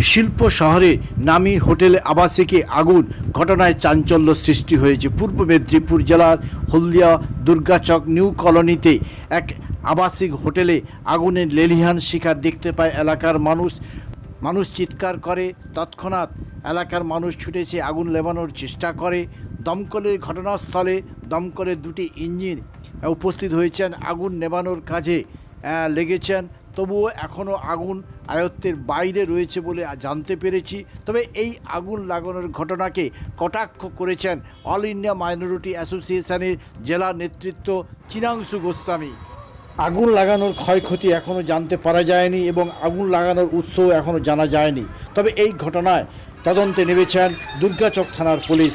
শিল্প শহরে নামি হোটেলে আবাসিকে আগুন। ঘটনায় চাঞ্চল্য সৃষ্টি হয়েছে পূর্ব মেদিনীপুর জেলার হলদিয়া দুর্গাচক নিউ কলোনিতে। এক আবাসিক হোটেলে আগুনের লেলিহান শিকার দেখতে পায় এলাকার মানুষ। মানুষ চিৎকার করে, তৎক্ষণাৎ এলাকার মানুষ ছুটেছে আগুন লেবানোর চেষ্টা করে। দমকলের ঘটনাস্থলে দমকলের দুটি ইঞ্জিন উপস্থিত হয়েছেন। আগুন নেবানোর কাজে লেগেছেন তবুও এখনও আগুন আয়ত্তের বাইরে রয়েছে বলে জানতে পেরেছি। তবে এই আগুন লাগানোর ঘটনাকে কটাক্ষ করেছেন অল ইন্ডিয়া মাইনরিটি অ্যাসোসিয়েশনের জেলা নেতৃত্ব চিনাংশু গোস্বামী। আগুন লাগানোর ক্ষয়ক্ষতি এখনও জানতে পারা যায়নি এবং আগুন লাগানোর উৎসও এখনও জানা যায়নি। তবে এই ঘটনায় তদন্তে নেমেছেন দুর্গাচক থানার পুলিশ।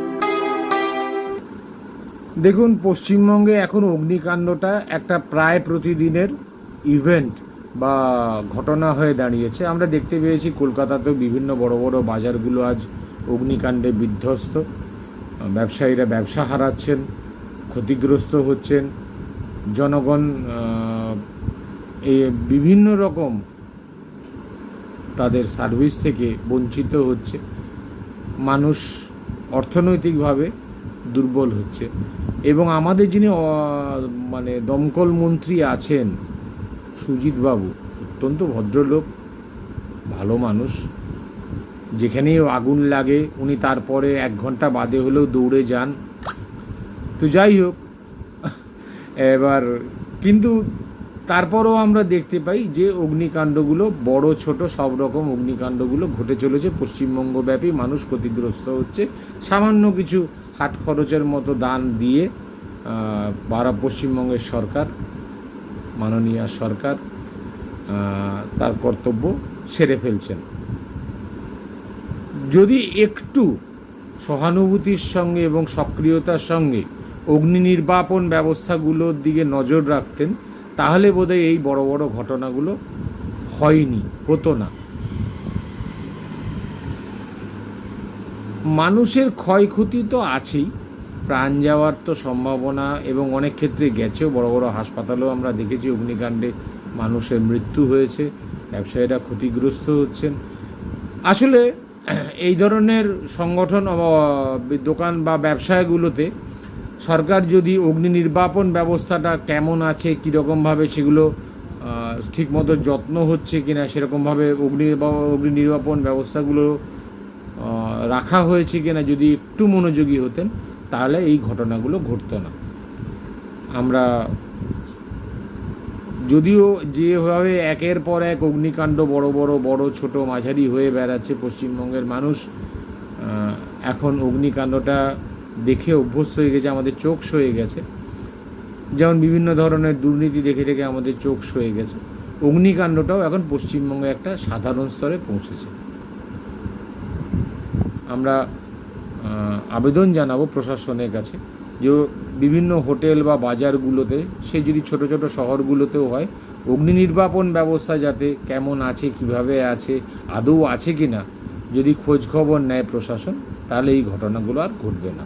দেখুন, পশ্চিমবঙ্গে এখন অগ্নিকাণ্ডটা একটা প্রায় প্রতিদিনের ইভেন্ট বা ঘটনা হয়ে দাঁড়িয়েছে। আমরা দেখতে পেয়েছি, কলকাতাতেও বিভিন্ন বড় বড় বাজারগুলো আজ অগ্নিকাণ্ডে বিধ্বস্ত। ব্যবসায়ীরা ব্যবসা হারাচ্ছেন, ক্ষতিগ্রস্ত হচ্ছেন। জনগণ এই বিভিন্ন রকম তাদের সার্ভিস থেকে বঞ্চিত হচ্ছে। মানুষ অর্থনৈতিকভাবে দুর্বল হচ্ছে। এবং আমাদের যিনি মানে দমকল মন্ত্রী আছেন সুজিতবাবু অত্যন্ত ভদ্রলোক, ভালো মানুষ, যেখানেই আগুন লাগে, উনি তারপরে এক ঘণ্টা বাদে হলেও দৌড়ে যান। তো যাই হোক, এবার কিন্তু তারপরও আমরা দেখতে পাই যে অগ্নিকাণ্ডগুলো বড়, ছোট, সব রকম অগ্নিকাণ্ডগুলো ঘটে চলেছে। পশ্চিমবঙ্গব্যাপী মানুষ ক্ষতিগ্রস্ত হচ্ছে। সামান্য কিছু হাত খরচের মতো দান দিয়ে ভারত পশ্চিমবঙ্গের সরকার, মাননীয় সরকার তার কর্তব্য সেরে ফেলছেন। যদি একটু সহানুভূতির সঙ্গে এবং সক্রিয়তার সঙ্গে অগ্নি নির্বাপন ব্যবস্থাগুলোর দিকে নজর রাখতেন, তাহলে বোধহয় এই বড় বড় ঘটনাগুলো হয়নি, হতো না। মানুষের ক্ষয়ক্ষতি তো আছেই। প্রাণ যাওয়ার তো সম্ভাবনা এবং অনেক ক্ষেত্রে গেছেও। বড় বড় হাসপাতালেও আমরা দেখেছি অগ্নিকাণ্ডে মানুষের মৃত্যু হয়েছে, ব্যবসায়ীরা ক্ষতিগ্রস্ত হচ্ছেন। আসলে এই ধরনের সংগঠন দোকান বা ব্যবসায়গুলোতে সরকার যদি অগ্নি নির্বাপন ব্যবস্থাটা কেমন আছে, কীরকমভাবে সেগুলো ঠিকমতো যত্ন হচ্ছে কিনা, সেরকমভাবে অগ্নি অগ্নি নির্বাপন ব্যবস্থাগুলো রাখা হয়েছে কিনা যদি একটু মনোযোগী হতেন, তাহলে এই ঘটনাগুলো ঘটতো না। আমরা যদিও যেভাবে একের পর এক অগ্নিকাণ্ড বড় বড় বড়, ছোট, মাঝারি হয়ে বেড়াচ্ছে পশ্চিমবঙ্গের মানুষ এখন অগ্নিকাণ্ডটা দেখে অভ্যস্ত হয়ে গেছে, আমাদের চোখ সয়ে গেছে। যেমন বিভিন্ন ধরনের দুর্নীতি দেখে দেখে আমাদের চোখ সয়ে গেছে। অগ্নিকাণ্ডটাও এখন পশ্চিমবঙ্গে একটা সাধারণ স্তরে পৌঁছেছে। আমরা আবেদন জানাব প্রশাসনের কাছে যে বিভিন্ন হোটেল বা বাজারগুলোতে, সে যদি ছোট ছোট শহরগুলোতেও হয়, অগ্নি নির্বাপন ব্যবস্থা যাতে কেমন আছে, কীভাবে আছে, আদৌ আছে কি না যদি খোঁজখবর নেয় প্রশাসন, তাহলে এই ঘটনাগুলো আর ঘটবে না।